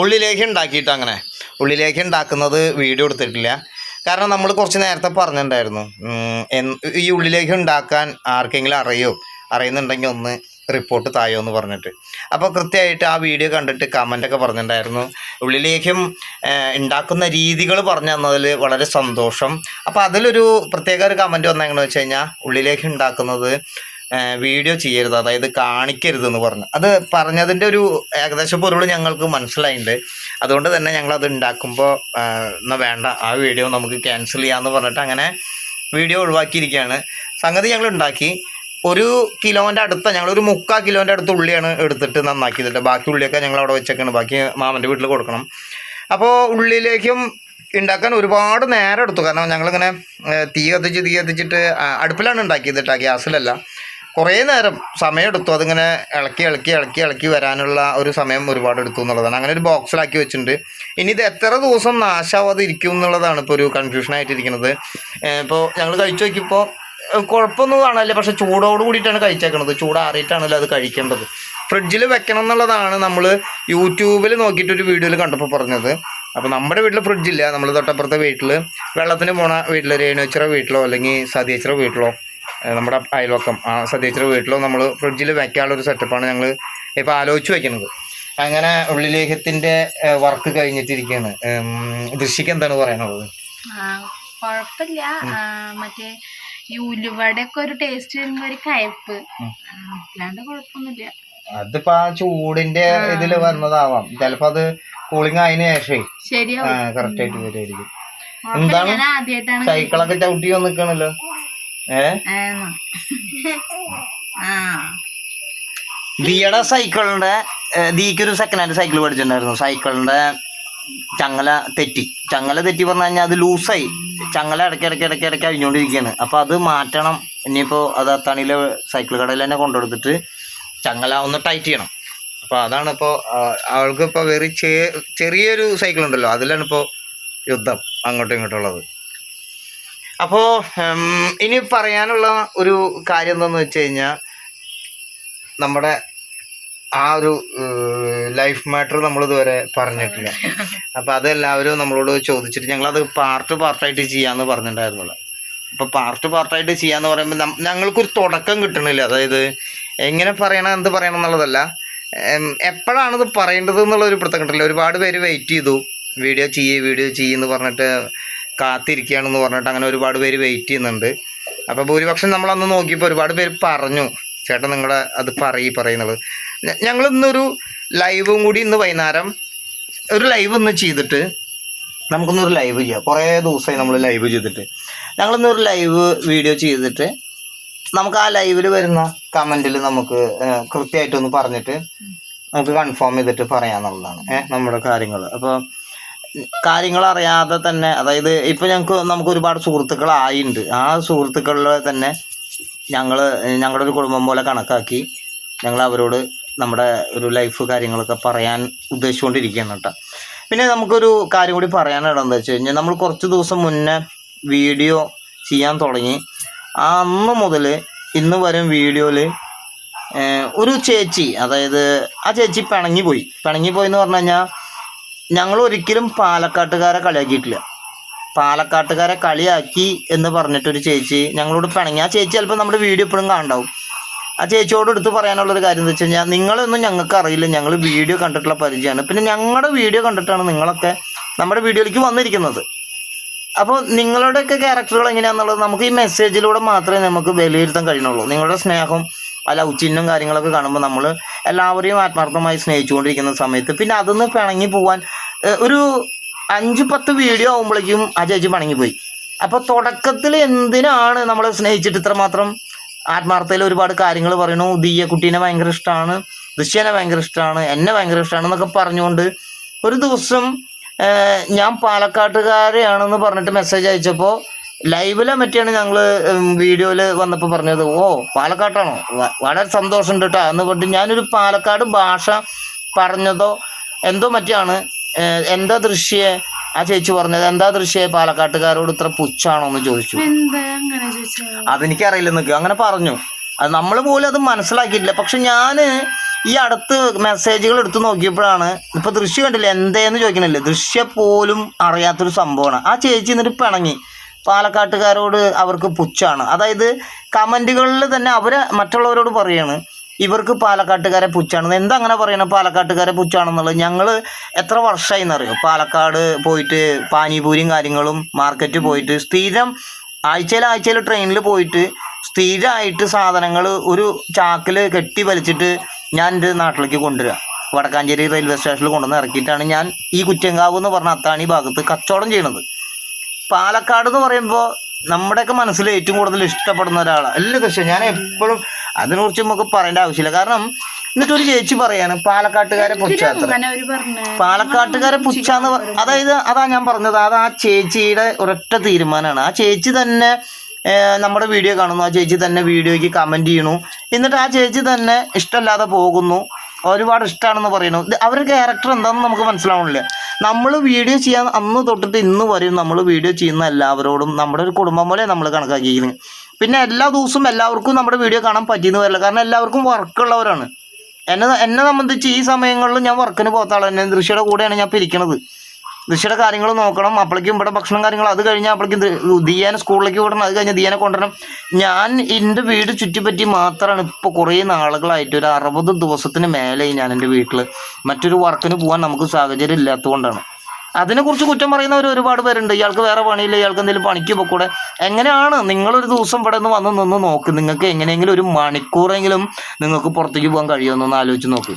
ഉള്ളിലേക്ക് ഉണ്ടാക്കിയിട്ട് അങ്ങനെ? ഉള്ളിലേക്ക് ഉണ്ടാക്കുന്നത് വീഡിയോ എടുത്തിട്ടില്ല. കാരണം നമ്മൾ കുറച്ച് നേരത്തെ പറഞ്ഞിട്ടുണ്ടായിരുന്നു. ഈ ഉള്ളിലേക്ക് ഉണ്ടാക്കാൻ ആർക്കെങ്കിലും അറിയോ? അറിയുന്നുണ്ടെങ്കിൽ ഒന്ന് റിപ്പോർട്ട് തായോ എന്ന് പറഞ്ഞിട്ട്. അപ്പോൾ കൃത്യമായിട്ട് ആ വീഡിയോ കണ്ടിട്ട് കമന്റൊക്കെ പറഞ്ഞിട്ടുണ്ടായിരുന്നു. ഉള്ളിലേക്കും ഉണ്ടാക്കുന്ന രീതികൾ പറഞ്ഞു തന്നതിൽ വളരെ സന്തോഷം. അപ്പോൾ അതിലൊരു പ്രത്യേക ഒരു കമന്റ് വന്നെങ്ങനെ വെച്ച് കഴിഞ്ഞാൽ ഉള്ളിലേക്ക് ഉണ്ടാക്കുന്നത് വീഡിയോ ചെയ്യരുത്. അതായത് കാണിക്കരുത് എന്ന് പറഞ്ഞു. അത് പറഞ്ഞതിന്റെ ഒരു ഏകദേശം പൊരുൾ ഞങ്ങൾക്ക് മനസ്സിലായിട്ടുണ്ട് അതുകൊണ്ട് തന്നെ ഞങ്ങളത് ഉണ്ടാക്കുമ്പോൾ എന്നാൽ വേണ്ട ആ വീഡിയോ നമുക്ക് ക്യാൻസൽ ചെയ്യാമെന്ന് പറഞ്ഞിട്ട് അങ്ങനെ വീഡിയോ ഒഴിവാക്കിയിരിക്കുകയാണ് സംഗതി ഞങ്ങൾ ഉണ്ടാക്കി ഒരു കിലോന്റെ അടുത്ത ഞങ്ങളൊരു മുക്കാൽ കിലോന്റെ അടുത്ത് ഉള്ളിയാണ് എടുത്തിട്ട് നന്നാക്കിയതിട്ട് ബാക്കി ഉള്ളിയൊക്കെ ഞങ്ങൾ അവിടെ വെച്ചേക്കാണ്. ബാക്കി മാമന്റെ വീട്ടിൽ കൊടുക്കണം. അപ്പോൾ ഉള്ളിലേക്കും ഉണ്ടാക്കാൻ ഒരുപാട് നേരം എടുത്തു. കാരണം ഞങ്ങളിങ്ങനെ തീ കത്തിച്ച് തീ കത്തിച്ചിട്ട് അടുപ്പിലാണ് ഉണ്ടാക്കിയത് കേട്ടോ ഗ്യാസിലല്ല. കുറേ നേരം സമയമെടുത്തു. അതിങ്ങനെ ഇളക്കി ഇളക്കി ഇളക്കി ഇളക്കി വരാനുള്ള ഒരു സമയം ഒരുപാട് എടുത്തു എന്നുള്ളതാണ്. അങ്ങനെ ഒരു ബോക്സിലാക്കി വെച്ചിട്ടുണ്ട്. ഇനി ഇത് എത്ര ദിവസം നാശാവാതെ ഇരിക്കും എന്നുള്ളതാണ് ഇപ്പോൾ ഒരു കൺഫ്യൂഷൻ ആയിട്ടിരിക്കുന്നത്. ഇപ്പോൾ ഞങ്ങൾ കഴിച്ചു നോക്കിയപ്പോൾ കുഴപ്പമൊന്നും കാണാനില്ല. പക്ഷെ ചൂടോട് കൂടിയിട്ടാണ് കഴിച്ചേക്കണത്. ചൂടാറിയിട്ടാണല്ലോ അത് കഴിക്കേണ്ടത്. ഫ്രിഡ്ജിൽ വെക്കണം എന്നുള്ളതാണ് നമ്മൾ യൂട്യൂബിൽ നോക്കിയിട്ടൊരു വീഡിയോയിൽ കണ്ടപ്പോൾ പറഞ്ഞത്. അപ്പോൾ നമ്മുടെ വീട്ടിൽ ഫ്രിഡ്ജില്ല. നമ്മൾ തൊട്ടപ്പുറത്തെ വീട്ടിൽ വെള്ളത്തിന് പോണ വീട്ടിൽ രേണുച്ചിറ വീട്ടിലോ അല്ലെങ്കിൽ സതീച്ചിറ വീട്ടിലോ നമ്മുടെ അയൽവക്കം. ആ സതീച്ചിറ വീട്ടിലോ നമ്മൾ ഫ്രിഡ്ജിൽ വെക്കാനുള്ള ഒരു സെറ്റപ്പാണ് ഞങ്ങൾ ഇപ്പോൾ ആലോചിച്ച് വെക്കുന്നത്. അങ്ങനെ ഉള്ളിലേഖത്തിന്റെ വർക്ക് കഴിഞ്ഞിട്ടിരിക്കുകയാണ് ദൃശ്യക്ക് എന്താണ് പറയാനുള്ളത്? കുഴപ്പമില്ല മറ്റേ ഈ ഉലുവയുടെ ഒക്കെ ഒരു ടേസ്റ്റ് വരുന്ന ഒരു കയപ്പ്. അല്ലാണ്ട് കുഴപ്പമൊന്നുമില്ല അതിപ്പോ ആ ചൂടിന്റെ ഇതിൽ വന്നതാവാം. ചിലപ്പോ അത് കൂളിംഗ് ആയതിനു ശേഷമേ കറക്റ്റ് ആയിട്ട് വരുമായിരിക്കും എന്താണ്? സൈക്കിളൊക്കെ ചവിട്ടി വന്ന് ദിയുടെ സൈക്കിളിന്റെ ദിക്കൊരു സെക്കൻഡ് ഹാൻഡ് സൈക്കിൾ പഠിച്ചിട്ടുണ്ടായിരുന്നു. സൈക്കിളിന്റെ ചങ്ങല തെറ്റി. ചങ്ങല തെറ്റി പറഞ്ഞു കഴിഞ്ഞാൽ അത് ലൂസായി. ചങ്ങല ഇടയ്ക്ക് ഇടയ്ക്ക് ഇടയ്ക്ക് ഇടയ്ക്ക് അഴിഞ്ഞുകൊണ്ടിരിക്കുകയാണ് അപ്പോൾ അത് മാറ്റണം. ഇനിയിപ്പോൾ അത് അത്താണിയിലെ സൈക്കിൾ കടയിൽ തന്നെ കൊണ്ടുകൊടുത്തിട്ട് ചങ്ങല ഒന്ന് ടൈറ്റ് ചെയ്യണം. അപ്പോൾ അതാണ് ഇപ്പോൾ അവൾക്ക് ഇപ്പോൾ വെറി ചെറിയൊരു സൈക്കിൾ ഉണ്ടല്ലോ. അതിലാണ് ഇപ്പോൾ യുദ്ധം അങ്ങോട്ടും ഇങ്ങോട്ടും ഉള്ളത്. അപ്പോൾ ഇനി പറയാനുള്ള ഒരു കാര്യം എന്താണെന്ന് വെച്ച് കഴിഞ്ഞാൽ നമ്മുടെ ആ ഒരു ലൈഫ് മാറ്റർ നമ്മൾ ഇതുവരെ പറഞ്ഞിട്ടില്ല. അപ്പം അതെല്ലാവരും നമ്മളോട് ചോദിച്ചിട്ട് ഞങ്ങളത് പാർട്ട് പാർട്ടായിട്ട് ചെയ്യാമെന്ന് പറഞ്ഞിട്ടുണ്ടായിരുന്നല്ലോ അപ്പോൾ പാർട്ട് പാർട്ടായിട്ട് ചെയ്യാന്ന് പറയുമ്പോൾ ഞങ്ങൾക്കൊരു തുടക്കം കിട്ടണില്ല. അതായത് എങ്ങനെ പറയണം എന്ത് പറയണം എന്നുള്ളതല്ല. എപ്പോഴാണ് എപ്പോഴാണിത് പറയേണ്ടത് എന്നുള്ള ഒരു കിട്ടില്ല ഒരുപാട് പേര് വെയിറ്റ് ചെയ്തു. വീഡിയോ ചെയ്യേ വീഡിയോ ചെയ്യുന്നു പറഞ്ഞിട്ട് കാത്തിരിക്കുകയാണെന്ന് പറഞ്ഞിട്ട് അങ്ങനെ ഒരുപാട് പേര് വെയിറ്റ് ചെയ്യുന്നുണ്ട്. അപ്പോൾ ഭൂരിപക്ഷം നമ്മളന്ന് നോക്കിയപ്പോൾ ഒരുപാട് പേര് പറഞ്ഞു ചേട്ടൻ നിങ്ങളെ അത് പറയി പറയുന്നത് ഞങ്ങൾ ഇന്നൊരു ലൈവും കൂടി ഇന്ന് വൈകുന്നേരം ഒരു ലൈവ് ഒന്ന് ചെയ്തിട്ട് നമുക്കൊന്നൊരു ലൈവ് ചെയ്യാം. കുറേ ദിവസമായി നമ്മൾ ലൈവ് ചെയ്തിട്ട്. ഞങ്ങളിന്നൊരു ലൈവ് വീഡിയോ ചെയ്തിട്ട് നമുക്ക് ആ ലൈവിൽ വരുന്ന കമന്റിൽ നമുക്ക് കൃത്യമായിട്ടൊന്ന് പറഞ്ഞിട്ട് നമുക്ക് കൺഫേം ചെയ്തിട്ട് പറയാന്നുള്ളതാണ് ഏഹ് നമ്മുടെ കാര്യങ്ങൾ അപ്പോൾ കാര്യങ്ങൾ അറിയാതെ തന്നെ അതായത് ഇപ്പം ഞങ്ങൾക്ക് നമുക്ക് ഒരുപാട് സുഹൃത്തുക്കളായിട്ടുണ്ട് ആ സുഹൃത്തുക്കളിലെ തന്നെ ഞങ്ങൾ ഞങ്ങളുടെ ഒരു കുടുംബം പോലെ കണക്കാക്കി ഞങ്ങൾ അവരോട് നമ്മുടെ ഒരു ലൈഫ് കാര്യങ്ങളൊക്കെ പറയാൻ ഉദ്ദേശിച്ചുകൊണ്ടിരിക്കുകയാണ് കേട്ടോ. പിന്നെ നമുക്കൊരു കാര്യം കൂടി പറയാനുള്ളതെന്ന് വെച്ച് കഴിഞ്ഞാൽ നമ്മൾ കുറച്ച് ദിവസം മുന്നേ വീഡിയോ ചെയ്യാൻ തുടങ്ങി. ആ അന്ന് മുതൽ ഇന്ന് വരും വീഡിയോയിൽ ഒരു ചേച്ചി അതായത് ആ ചേച്ചി പിണങ്ങി പോയി. പിണങ്ങി പോയി എന്ന് പറഞ്ഞു കഴിഞ്ഞാൽ ഞങ്ങൾ ഒരിക്കലും പാലക്കാട്ടുകാരെ കളിയാക്കിയിട്ടില്ല. പാലക്കാട്ടുകാരെ കളിയാക്കി എന്ന് പറഞ്ഞിട്ടൊരു ചേച്ചി ഞങ്ങളോട് പിണങ്ങി. ആ ചേച്ചി ചിലപ്പോൾ നമ്മുടെ വീഡിയോ ഇപ്പോഴും കാണുണ്ടാവും ആ ചേച്ചിയോട് എടുത്ത് പറയാനുള്ളൊരു കാര്യം എന്ന് വെച്ച് കഴിഞ്ഞാൽ നിങ്ങളൊന്നും ഞങ്ങൾക്ക് അറിയില്ല. ഞങ്ങൾ വീഡിയോ കണ്ടിട്ടുള്ള പരിചയമാണ്. പിന്നെ ഞങ്ങളുടെ വീഡിയോ കണ്ടിട്ടാണ് നിങ്ങളൊക്കെ നമ്മുടെ വീഡിയോയിലേക്ക് വന്നിരിക്കുന്നത്. അപ്പോൾ നിങ്ങളുടെയൊക്കെ ക്യാരക്ടറുകൾ എങ്ങനെയാണെന്നുള്ളത് നമുക്ക് ഈ മെസ്സേജിലൂടെ മാത്രമേ നമുക്ക് വിലയിരുത്താൻ കഴിയുന്നുള്ളൂ. നിങ്ങളുടെ സ്നേഹം അല്ല ഉച്ചിന്നും കാര്യങ്ങളൊക്കെ കാണുമ്പോൾ നമ്മൾ എല്ലാവരെയും ആത്മാർത്ഥമായി സ്നേഹിച്ചുകൊണ്ടിരിക്കുന്ന സമയത്ത് പിന്നെ അതൊന്ന് പിണങ്ങി പോവാൻ ഒരു അഞ്ച് പത്ത് വീഡിയോ ആകുമ്പോഴേക്കും ആ ചേച്ചി പിണങ്ങിപ്പോയി. അപ്പോൾ തുടക്കത്തിൽ എന്തിനാണ് നമ്മളെ സ്നേഹിച്ചിട്ട് ഇത്രമാത്രം ആത്മാർത്ഥയിൽ ഒരുപാട് കാര്യങ്ങൾ പറയണു? ദിയ കുട്ടീനെ ഭയങ്കര ഇഷ്ടമാണ് ദൃശ്യനെ ഭയങ്കര ഇഷ്ടമാണ് എന്നെ ഭയങ്കര ഇഷ്ടമാണ് എന്നൊക്കെ പറഞ്ഞുകൊണ്ട് ഒരു ദിവസം ഞാൻ പാലക്കാട്ടുകാരെയാണെന്ന് പറഞ്ഞിട്ട് മെസ്സേജ് അയച്ചപ്പോൾ ലൈവിലെ മറ്റാണ് ഞങ്ങൾ വീഡിയോയിൽ വന്നപ്പോൾ പറഞ്ഞത് ഓ പാലക്കാട്ടാണോ? വളരെ സന്തോഷമുണ്ട് കേട്ടോ എന്ന് പറഞ്ഞിട്ട് ഞാനൊരു പാലക്കാട് ഭാഷ പറഞ്ഞതോ എന്തോ മറ്റാണ് എന്താ ദൃശ്യേ? ആ ചേച്ചി പറഞ്ഞത് എന്താ ദൃശ്യേ? പാലക്കാട്ടുകാരോട് ഇത്ര പുച്ഛാണോ? എന്ന് ചോദിച്ചു. അതെനിക്കറിയില്ല നിൽക്കുക അങ്ങനെ പറഞ്ഞു. അത് നമ്മൾ പോലും അത് മനസ്സിലാക്കിയിട്ടില്ല. പക്ഷെ ഞാൻ ഈ അടുത്ത് മെസ്സേജുകൾ എടുത്തു നോക്കിയപ്പോഴാണ് ഇപ്പൊ ദൃശ്യം കണ്ടില്ല? എന്തേന്ന് ചോദിക്കണില്ലേ? ദൃശ്യ പോലും അറിയാത്തൊരു സംഭവമാണ്. ആ ചേച്ചി എന്നിട്ട് പിണങ്ങി. പാലക്കാട്ടുകാരോട് അവർക്ക് പുച്ഛാണ്. അതായത് കമന്റുകളിൽ തന്നെ അവർ മറ്റുള്ളവരോട് പറയാണ് ഇവർക്ക് പാലക്കാട്ടുകാരെ പുച്ഛാണെന്ന് എന്താ അങ്ങനെ പാലക്കാട്ടുകാരെ പുച്ഛാണെന്നുള്ളത് ഞങ്ങൾ എത്ര വർഷമായി എന്നറിയോ പാലക്കാട് പോയിട്ട് പാനിപൂരിയും കാര്യങ്ങളും മാർക്കറ്റ് പോയിട്ട് സ്ഥിരം ആഴ്ചയിൽ ആഴ്ചയിൽ ട്രെയിനിൽ പോയിട്ട് സ്ഥിരമായിട്ട് സാധനങ്ങൾ ഒരു ചാക്കിൽ കെട്ടി വലിച്ചിട്ട് ഞാൻ എന്റെ നാട്ടിലേക്ക് കൊണ്ടുവരിക വടക്കാഞ്ചേരി റെയിൽവേ സ്റ്റേഷനിൽ കൊണ്ടുവന്ന് ഇറക്കിയിട്ടാണ് ഞാൻ ഈ കുറ്റങ്കാവ് എന്ന് പറഞ്ഞ അത്താണി ഭാഗത്ത് കച്ചവടം ചെയ്യണത്. പാലക്കാട് എന്ന് പറയുമ്പോൾ നമ്മുടെയൊക്കെ മനസ്സിൽ ഏറ്റവും കൂടുതൽ ഇഷ്ടപ്പെടുന്ന ഒരാളാണ് അല്ലേ കൃഷ്ണ ഞാൻ എപ്പോഴും അതിനെക്കുറിച്ച് നമുക്ക് പറയേണ്ട ആവശ്യമില്ല. കാരണം എന്നിട്ട് ഒരു ചേച്ചി പറയാണ് പാലക്കാട്ടുകാരെ പുച്ഛാത്ര പാലക്കാട്ടുകാരെ പുച്ഛാന്ന് അതായത് അതാ ഞാൻ പറഞ്ഞത് അത് ആ ചേച്ചിയുടെ ഒരൊറ്റ തീരുമാനമാണ്. ആ ചേച്ചി തന്നെ നമ്മുടെ വീഡിയോ കാണുന്നു ആ ചേച്ചി തന്നെ വീഡിയോയ്ക്ക് കമന്റ് ചെയ്യണു. എന്നിട്ട് ആ ചേച്ചി തന്നെ ഇഷ്ടമല്ലാതെ പോകുന്നു. ഒരുപാട് ഇഷ്ടമാണെന്ന് പറയുന്നു. അവരുടെ ക്യാരക്ടർ എന്താണെന്ന് നമുക്ക് മനസ്സിലാവണില്ല. നമ്മൾ വീഡിയോ ചെയ്യാൻ അന്ന് തൊട്ടിട്ട് ഇന്ന് വരെയും നമ്മൾ വീഡിയോ ചെയ്യുന്ന എല്ലാവരോടും നമ്മുടെ ഒരു കുടുംബം പോലെ നമ്മൾ കണക്കാക്കിയിരിക്കുന്നത് പിന്നെ എല്ലാ ദിവസവും എല്ലാവർക്കും നമ്മുടെ വീഡിയോ കാണാൻ പറ്റിയെന്ന് വരില്ല. കാരണം എല്ലാവർക്കും വർക്കുള്ളവരാണ് എന്നെ എന്നെ സംബന്ധിച്ച് ഈ സമയങ്ങളിൽ ഞാൻ വർക്കിന് പോകത്താളെ എന്നെ ദൃശ്യയുടെ കൂടെയാണ് ഞാൻ പിരിക്കണത്. ദൃശ്യയുടെ കാര്യങ്ങൾ നോക്കണം. അപ്പോഴേക്കും ഇവിടെ ഭക്ഷണം കാര്യങ്ങൾ അത് കഴിഞ്ഞാൽ അപ്പോഴേക്കും ദിയാനെ സ്കൂളിലേക്ക് വിടണം. അത് കഴിഞ്ഞാൽ ദിയാനെ കൊണ്ടുവരണം. ഞാൻ എന്റെ വീട് ചുറ്റിപ്പറ്റി മാത്രമാണ് ഇപ്പോൾ കുറേ നാളുകളായിട്ട് ഒരു അറുപത് ദിവസത്തിന് മേലെ ഞാൻ എന്റെ വീട്ടിൽ മറ്റൊരു വർക്കിന് പോകാൻ നമുക്ക് സാഹചര്യം ഇല്ലാത്തതുകൊണ്ടാണ്. അതിനെക്കുറിച്ച് കുറ്റം പറയുന്നവർ ഒരുപാട് പേരുണ്ട്. ഇയാൾക്ക് വേറെ പണിയില്ല. ഇയാൾക്ക് എന്തെങ്കിലും പണിക്ക് പോക്കൂടെ എങ്ങനെയാണ് നിങ്ങളൊരു ദിവസം ഇവിടെ നിന്ന് വന്ന് നിന്ന് നോക്ക്. നിങ്ങൾക്ക് എങ്ങനെയെങ്കിലും ഒരു മണിക്കൂറെങ്കിലും നിങ്ങൾക്ക് പുറത്തേക്ക് പോകാൻ കഴിയുമെന്നൊന്ന് ആലോചിച്ച് നോക്ക്.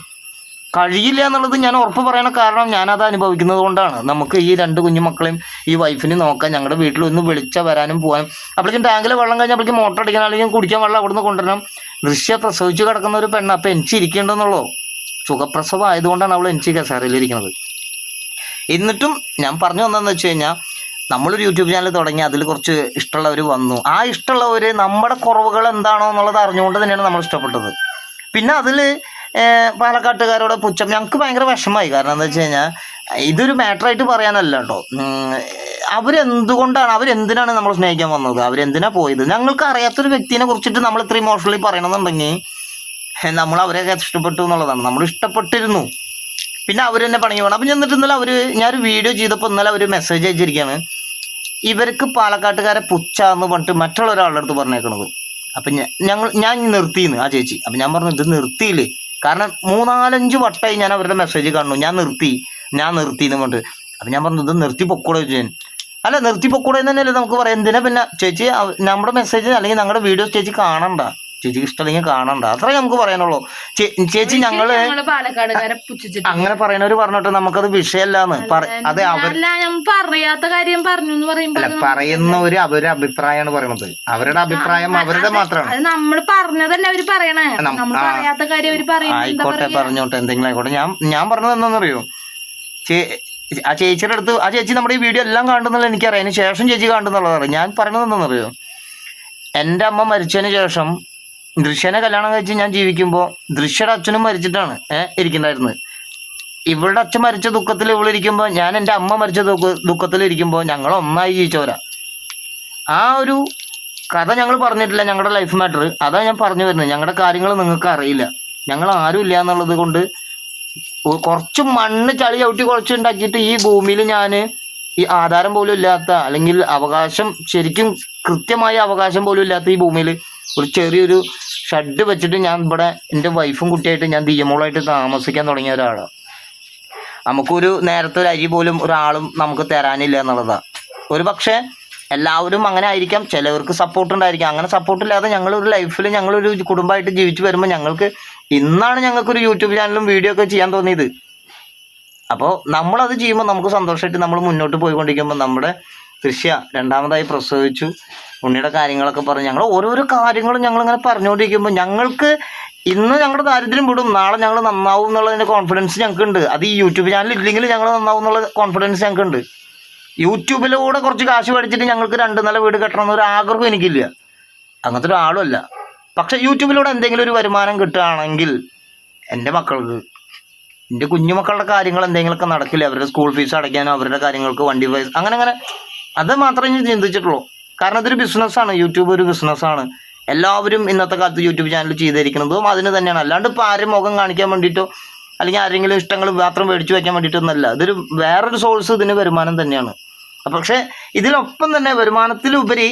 കഴിയില്ല എന്നുള്ളത് ഞാൻ ഉറപ്പ് പറയണ കാരണം ഞാനത് അനുഭവിക്കുന്നത് കൊണ്ടാണ്. നമുക്ക് ഈ രണ്ട് കുഞ്ഞുമക്കളെയും ഈ വൈഫിനെ നോക്കാൻ ഞങ്ങളുടെ വീട്ടിൽ ഒന്ന് വിളിച്ചാൽ വരാനും പോകാനും അപ്പോഴേക്കും ടാങ്കിൽ വെള്ളം കഴിഞ്ഞാൽ അപ്പോഴേക്കും മോട്ടർ അടിക്കണം അല്ലെങ്കിൽ കുടിക്കാൻ വെള്ളം അവിടുന്ന് കൊണ്ടുവരണം. ദൃശ്യ പ്രസവിച്ച് കിടക്കുന്ന ഒരു പെണ്ണ്. അപ്പം എനിക്ക് ഇരിക്കേണ്ടെന്നുള്ളൂ സുഖപ്രസവം ആയതുകൊണ്ടാണ് അവൾ എനിക്ക് കസേരയിലിരിക്കുന്നത്. എന്നിട്ടും ഞാൻ പറഞ്ഞു വന്നതെന്ന് വെച്ച് കഴിഞ്ഞാൽ നമ്മളൊരു യൂട്യൂബ് ചാനൽ തുടങ്ങി അതിൽ കുറച്ച് ഇഷ്ടമുള്ളവർ വന്നു. ആ ഇഷ്ടമുള്ളവർ നമ്മുടെ കുറവുകൾ എന്താണോ എന്നുള്ളത് അറിഞ്ഞുകൊണ്ട് തന്നെയാണ് നമ്മൾ ഇഷ്ടപ്പെട്ടത്. പിന്നെ അതിൽ പാലക്കാട്ടുകാരോട് പുച്ഛം. ഞങ്ങൾക്ക് ഭയങ്കര വിഷമമായി കാരണം എന്താ വെച്ച് കഴിഞ്ഞാൽ ഇതൊരു മാറ്ററായിട്ട് പറയാനല്ല കേട്ടോ. അവരെന്തുകൊണ്ടാണ് അവരെന്തിനാണ് നമ്മൾ സ്നേഹിക്കാൻ വന്നത്? അവരെന്തിനാ പോയത്? ഞങ്ങൾക്ക് അറിയാത്തൊരു വ്യക്തിനെ കുറിച്ചിട്ട് നമ്മൾ ഇത്ര ഇമോഷണലി പറയണമെന്നുണ്ടെങ്കിൽ നമ്മൾ അവരെയൊക്കെ ഇഷ്ടപ്പെട്ടു എന്നുള്ളതാണ്. നമ്മൾ ഇഷ്ടപ്പെട്ടിരുന്നു. പിന്നെ അവർ തന്നെ പണി വേണം അപ്പം ചെന്നിട്ട് ഇന്നലെ അവർ ഞാനൊരു വീഡിയോ ചെയ്തപ്പോൾ ഇന്നലെ അവർ മെസ്സേജ് അയച്ചിരിക്കുകയാണ്. ഇവർക്ക് പാലക്കാട്ടുകാരെ പുച്ഛാന്ന് പറഞ്ഞിട്ട് മറ്റുള്ള ഒരാളുടെ അടുത്ത് പറഞ്ഞേക്കണത്. അപ്പം ഞങ്ങൾ ഞാൻ നിർത്തിയെന്ന് ആ ചേച്ചി. അപ്പം ഞാൻ പറഞ്ഞു ഇത് നിർത്തിയില്ലേ? കാരണം മൂന്നാലഞ്ച് വട്ടമായി ഞാൻ അവരുടെ മെസ്സേജ് കാണുന്നു ഞാൻ നിർത്തി. ഞാൻ നിർത്തി എന്ന് പറഞ്ഞിട്ട്. അപ്പം ഞാൻ പറഞ്ഞു ഇത് നിർത്തി പൊക്കൂടെ ചോദിച്ചു ഞാൻ അല്ല നിർത്തി പൊക്കൂടെ എന്ന് തന്നെയല്ലേ നമുക്ക് പറയാം. എന്തിനാ പിന്നെ ചേച്ചി നമ്മുടെ മെസ്സേജ് അല്ലെങ്കിൽ ഞങ്ങളുടെ വീഡിയോസ് ചേച്ചി കാണണ്ട. ചേച്ചിക്ക് ഇഷ്ടമല്ലെങ്കിൽ കാണണ്ട. അത്രേ നമുക്ക് പറയാനുള്ളൂ. ചേച്ചി ഞങ്ങൾ അങ്ങനെ പറയുന്നവര് പറഞ്ഞിട്ട് നമുക്കത് വിഷയമല്ലാന്ന് അതെ അവർ പറയാത്ത കാര്യം പറഞ്ഞു എന്ന് പറയുമ്പോ പറയുന്നവര് അവരുടെ അഭിപ്രായമാണ് പറയുന്നത് അവരുടെ അഭിപ്രായം അവരുടെ മാത്രമാണ്. നമ്മൾ പറഞ്ഞതല്ല അവർ പറയണേ. പറയാത്ത കാര്യം അവർ ആയിക്കോട്ടെ പറഞ്ഞോട്ടെ എന്തെങ്കിലും ആയിക്കോട്ടെ. ഞാൻ ഞാൻ പറഞ്ഞത് എന്താണെന്നറിയോ? ചേ ആ ചേച്ചിയുടെ അടുത്ത് ആ ചേച്ചി നമ്മുടെ ഈ വീഡിയോ എല്ലാം കാണുന്നുള്ള എനിക്കറിയാം. അതിന് ശേഷം ചേച്ചി കാണുന്നുള്ളതാണ്. ഞാൻ പറഞ്ഞത് എന്താണെന്നറിയോ? എന്റെ അമ്മ മരിച്ചതിന് ശേഷം ദൃശ്യനെ കല്യാണം കഴിച്ച് ഞാൻ ജീവിക്കുമ്പോൾ ദൃശ്യയുടെ അച്ഛനും മരിച്ചിട്ടാണ് ഏഹ് ഇരിക്കുന്നുണ്ടായിരുന്നത് ഇവളുടെ അച്ഛൻ മരിച്ച ദുഃഖത്തിൽ ഇവളിരിക്കുമ്പോൾ ഞാൻ എന്റെ അമ്മ മരിച്ച ദുഃഖ ദുഃഖത്തിൽ ഇരിക്കുമ്പോൾ ഞങ്ങൾ ഒന്നായി ജീവിച്ചവരാ. ആ ഒരു കഥ ഞങ്ങൾ പറഞ്ഞിട്ടില്ല ഞങ്ങളുടെ ലൈഫ് മാറ്റർ അതാ ഞാൻ പറഞ്ഞു വരുന്നത്. ഞങ്ങളുടെ കാര്യങ്ങൾ നിങ്ങൾക്ക് അറിയില്ല. ഞങ്ങൾ ആരും ഇല്ല എന്നുള്ളത് കൊണ്ട് കുറച്ച് മണ്ണ് ചളി ചവിട്ടി കുറച്ച് ഉണ്ടാക്കിയിട്ട് ഈ ഭൂമിയിൽ ഞാൻ ഈ ആധാരം പോലും ഇല്ലാത്ത അല്ലെങ്കിൽ അവകാശം ശരിക്കും കൃത്യമായ അവകാശം പോലും ഇല്ലാത്ത ഈ ഭൂമിയിൽ ഒരു ചെറിയൊരു ഷെഡ് വെച്ചിട്ട് ഞാൻ ഇവിടെ എന്റെ വൈഫും കുട്ടിയായിട്ട് ഞാൻ ദിയമോളായിട്ട് താമസിക്കാൻ തുടങ്ങിയ ഒരാളാണ് നമുക്കൊരു നേരത്തെ ഒരു അരി പോലും ഒരാളും നമുക്ക് തരാനില്ല എന്നുള്ളതാണ് ഒരു പക്ഷേ എല്ലാവരും അങ്ങനെ ആയിരിക്കാം. ചിലവർക്ക് സപ്പോർട്ട് ഉണ്ടായിരിക്കാം. അങ്ങനെ സപ്പോർട്ട് ഇല്ലാതെ ഞങ്ങളൊരു ലൈഫിൽ ഞങ്ങളൊരു കുടുംബമായിട്ട് ജീവിച്ചു വരുമ്പോൾ ഞങ്ങൾക്ക് ഇന്നാണ് ഞങ്ങൾക്കൊരു യൂട്യൂബ് ചാനലും വീഡിയോ ഒക്കെ ചെയ്യാൻ തോന്നിയത്. അപ്പോൾ നമ്മളത് ചെയ്യുമ്പോൾ നമുക്ക് സന്തോഷമായിട്ട് നമ്മൾ മുന്നോട്ട് പോയിക്കൊണ്ടിരിക്കുമ്പോൾ നമ്മുടെ ദൃശ്യ രണ്ടാമതായി പ്രസവിച്ചു. ഉണ്ണിയുടെ കാര്യങ്ങളൊക്കെ പറഞ്ഞ്. ഞങ്ങൾ ഓരോരോ കാര്യങ്ങളും ഞങ്ങളിങ്ങനെ പറഞ്ഞുകൊണ്ടിരിക്കുമ്പോൾ ഞങ്ങൾക്ക് ഇന്ന് ഞങ്ങളുടെ ദാരിദ്ര്യം വിടും. നാളെ ഞങ്ങൾ നന്നാവും എന്നുള്ളതിന്റെ കോൺഫിഡൻസ് ഞങ്ങൾക്കുണ്ട്. അത് ഈ യൂട്യൂബ് ചാനൽ ഇല്ലെങ്കിൽ ഞങ്ങൾ നന്നാവും എന്നുള്ള കോൺഫിഡൻസ് ഞങ്ങൾക്കുണ്ട്. യൂട്യൂബിലൂടെ കുറച്ച് കാശ് മേടിച്ചിട്ട് ഞങ്ങൾക്ക് രണ്ട് നില വീട് കെട്ടണം എന്നൊരു ആഗ്രഹം എനിക്കില്ല. അങ്ങനത്തെ ഒരാളുമല്ല പക്ഷെ യൂട്യൂബിലൂടെ എന്തെങ്കിലും ഒരു വരുമാനം കിട്ടുകയാണെങ്കിൽ എന്റെ മക്കൾക്ക് എന്റെ കുഞ്ഞുമക്കളുടെ കാര്യങ്ങൾ എന്തെങ്കിലുമൊക്കെ നടക്കില്ല? അവരുടെ സ്കൂൾ ഫീസ് അടയ്ക്കാനോ അവരുടെ കാര്യങ്ങൾക്ക് വണ്ടി ഫീസ് അങ്ങനെ അങ്ങനെ അത് മാത്രമേ ഞാൻ ചിന്തിച്ചിട്ടുള്ളൂ. കാരണം ഇതൊരു ബിസിനസ്സാണ് യൂട്യൂബ് ഒരു ബിസിനസ്സാണ് എല്ലാവരും ഇന്നത്തെ കാലത്ത് യൂട്യൂബ് ചാനൽ ചെയ്തിരിക്കുന്നതും അതിന് തന്നെയാണ്. അല്ലാണ്ട് ഇപ്പോൾ ആരും മുഖം കാണിക്കാൻ വേണ്ടിയിട്ടോ അല്ലെങ്കിൽ ആരെങ്കിലും ഇഷ്ടങ്ങൾ മാത്രം മേടിച്ചു വയ്ക്കാൻ വേണ്ടിയിട്ടൊന്നല്ല. ഇതൊരു വേറൊരു സോഴ്സ് ഇതിന് വരുമാനം തന്നെയാണ്. പക്ഷേ ഇതിലൊപ്പം തന്നെ വരുമാനത്തിലുപരി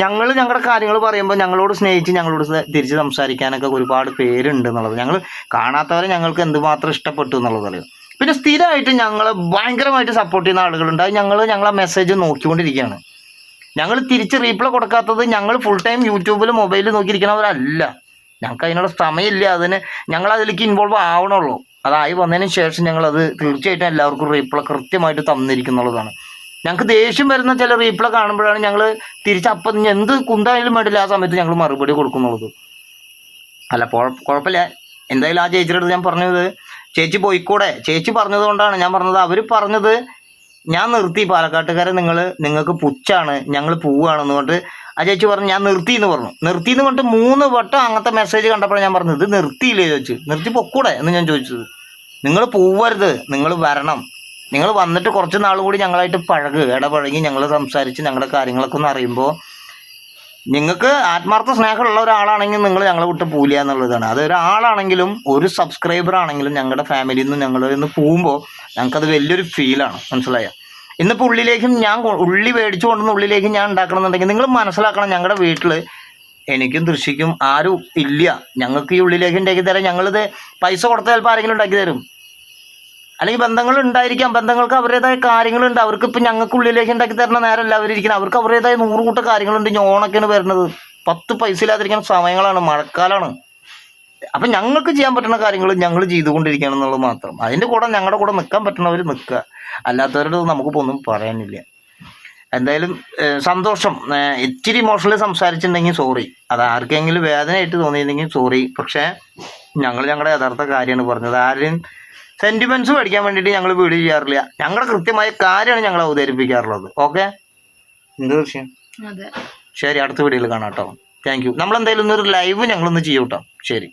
ഞങ്ങൾ ഞങ്ങളുടെ കാര്യങ്ങൾ പറയുമ്പോൾ ഞങ്ങളോട് സ്നേഹിച്ച് ഞങ്ങളോട് തിരിച്ച് സംസാരിക്കാനൊക്കെ ഒരുപാട് പേരുണ്ട് എന്നുള്ളത്. ഞങ്ങൾ കാണാത്തവരെ ഞങ്ങൾക്ക് എന്തുമാത്രം ഇഷ്ടപ്പെട്ടു എന്നുള്ളത് അറിയാം? പിന്നെ സ്ഥിരമായിട്ട് ഞങ്ങൾ ഭയങ്കരമായിട്ട് സപ്പോർട്ട് ചെയ്യുന്ന ആളുകളുണ്ട്. അത് ഞങ്ങൾ ഞങ്ങളെ മെസ്സേജ് നോക്കിക്കൊണ്ടിരിക്കുകയാണ്. ഞങ്ങൾ തിരിച്ച് റീപ്ലൈ കൊടുക്കാത്തത് ഞങ്ങൾ ഫുൾ ടൈം യൂട്യൂബിൽ മൊബൈലിൽ നോക്കിയിരിക്കുന്നവരല്ല. ഞങ്ങൾക്ക് അതിനുള്ള സമയമില്ല. അതിന് ഞങ്ങൾ അതിലേക്ക് ഇൻവോൾവ് ആവണുള്ളൂ. അതായി വന്നതിന് ശേഷം ഞങ്ങളത് തീർച്ചയായിട്ടും എല്ലാവർക്കും റീപ്ലൈ കൃത്യമായിട്ട് തന്നിരിക്കുന്നുള്ളതാണ്. ഞങ്ങൾക്ക് ദേഷ്യം വരുന്ന ചില റീപ്ലൈ കാണുമ്പോഴാണ് ഞങ്ങൾ തിരിച്ചപ്പം എന്ത് കുന്തായാലും വേണ്ടില്ല. ആ സമയത്ത് ഞങ്ങൾ മറുപടി കൊടുക്കുന്നുള്ളത്. അല്ല കുഴ- കുഴപ്പമില്ല. എന്തായാലും ആ ചേച്ചിയുടെ അടുത്ത് ഞാൻ പറഞ്ഞത് ചേച്ചി പോയിക്കൂടെ? ചേച്ചി പറഞ്ഞതുകൊണ്ടാണ് ഞാൻ പറഞ്ഞത്. അവർ പറഞ്ഞത് ഞാൻ നിർത്തി. പാലക്കാട്ടുകാരെ നിങ്ങൾ നിങ്ങൾക്ക് പുച്ചാണ് ഞങ്ങൾ പോവുകയാണെന്ന് പറഞ്ഞിട്ട് ആ ചേച്ചി പറഞ്ഞു ഞാൻ നിർത്തി എന്ന് പറഞ്ഞു. നിർത്തി എന്ന് പറഞ്ഞിട്ട് മൂന്ന് വട്ടം അങ്ങനത്തെ മെസ്സേജ് കണ്ടപ്പോൾ ഞാൻ പറഞ്ഞത് ഇത് നിർത്തിയില്ലേ? ചോദിച്ചു. നിർത്തി പൊക്കൂടെ? എന്ന് ഞാൻ ചോദിച്ചത്. നിങ്ങൾ പോവരുത്. നിങ്ങൾ വരണം. നിങ്ങൾ വന്നിട്ട് കുറച്ച് നാൾ കൂടി ഞങ്ങളായിട്ട് പഴകുക ഇടപഴകി ഞങ്ങൾ സംസാരിച്ച് ഞങ്ങളുടെ കാര്യങ്ങളൊക്കെ ഒന്ന് അറിയുമ്പോൾ നിങ്ങൾക്ക് ആത്മാർത്ഥ സ്നേഹമുള്ള ഒരാളാണെങ്കിൽ നിങ്ങൾ ഞങ്ങളെ വിട്ട് പോവില്ല എന്നുള്ളതാണ്. അത് ഒരാളാണെങ്കിലും ഒരു സബ്സ്ക്രൈബർ ആണെങ്കിലും ഞങ്ങളുടെ ഫാമിലിയിൽ നിന്ന് ഞങ്ങൾ ഇന്ന് പോകുമ്പോൾ ഞങ്ങൾക്കത് വലിയൊരു ഫീലാണ് മനസ്സിലായോ? ഇന്നിപ്പോൾ ഉള്ളിലേക്കും ഞാൻ ഉള്ളി മേടിച്ചു കൊണ്ടുവന്ന ഉള്ളിലേക്ക് ഞാൻ ഉണ്ടാക്കണമെന്നുണ്ടെങ്കിൽ നിങ്ങൾ മനസ്സിലാക്കണം ഞങ്ങളുടെ വീട്ടിൽ എനിക്കും തൃശ്ശിക്കും ആരും ഇല്ല. ഞങ്ങൾക്ക് ഈ ഉള്ളിലേക്ക് ഉണ്ടാക്കി തരാം. ഞങ്ങളിത് പൈസ കൊടുത്താൽ ചിലപ്പോൾ ആരെങ്കിലും ഉണ്ടാക്കി തരും. അല്ലെങ്കിൽ ബന്ധങ്ങൾ ഉണ്ടായിരിക്കാം. ബന്ധങ്ങൾക്ക് അവരുടേതായ കാര്യങ്ങളുണ്ട്. അവർക്ക് ഇപ്പം ഞങ്ങൾക്ക് ഉള്ളിലേക്ക് ഉണ്ടാക്കി തരുന്ന നേരമല്ല അവരിയ്ക്കുന്നത് അവർക്ക് അവരുടേതായ നൂറ് കൂട്ട കാര്യങ്ങളുണ്ട്. ഇനി ഓണൊക്കെയാണ് വരുന്നത്. പത്ത് പൈസ ഇല്ലാതിരിക്കുന്ന സമയങ്ങളാണ്. മഴക്കാലമാണ് അപ്പം ഞങ്ങൾക്ക് ചെയ്യാൻ പറ്റുന്ന കാര്യങ്ങൾ ഞങ്ങൾ ചെയ്തുകൊണ്ടിരിക്കണം എന്നുള്ളത് മാത്രം. അതിന്റെ കൂടെ ഞങ്ങളുടെ കൂടെ നിൽക്കാൻ പറ്റുന്നവർ നിൽക്കുക. അല്ലാത്തവരോട് നമുക്കിപ്പോൾ ഒന്നും പറയാനില്ല. എന്തായാലും സന്തോഷം. ഇച്ചിരി ഇമോഷണലി സംസാരിച്ചിട്ടുണ്ടെങ്കിൽ സോറി അത് ആർക്കെങ്കിലും വേദനയായിട്ട് തോന്നിയിട്ടുണ്ടെങ്കിൽ സോറി പക്ഷേ ഞങ്ങൾ ഞങ്ങളുടെ യഥാർത്ഥ കാര്യമാണ് പറഞ്ഞത്. ആരും സെന്റിമെന്റ്സ് പഠിക്കാൻ വേണ്ടിയിട്ട് ഞങ്ങൾ വീഡിയോ ചെയ്യാറില്ല. ഞങ്ങളുടെ കൃത്യമായ കാര്യമാണ് ഞങ്ങൾ അവതരിപ്പിക്കാറുള്ളത്. ഓക്കെ എന്ത് വിഷയം? ശരി അടുത്ത വീഡിയോയിൽ കാണാം കേട്ടോ താങ്ക് യു നമ്മളെന്തായാലും ഇന്നൊരു ലൈവ് ഞങ്ങളൊന്ന് ചെയ്യൂട്ടോ. ശരി.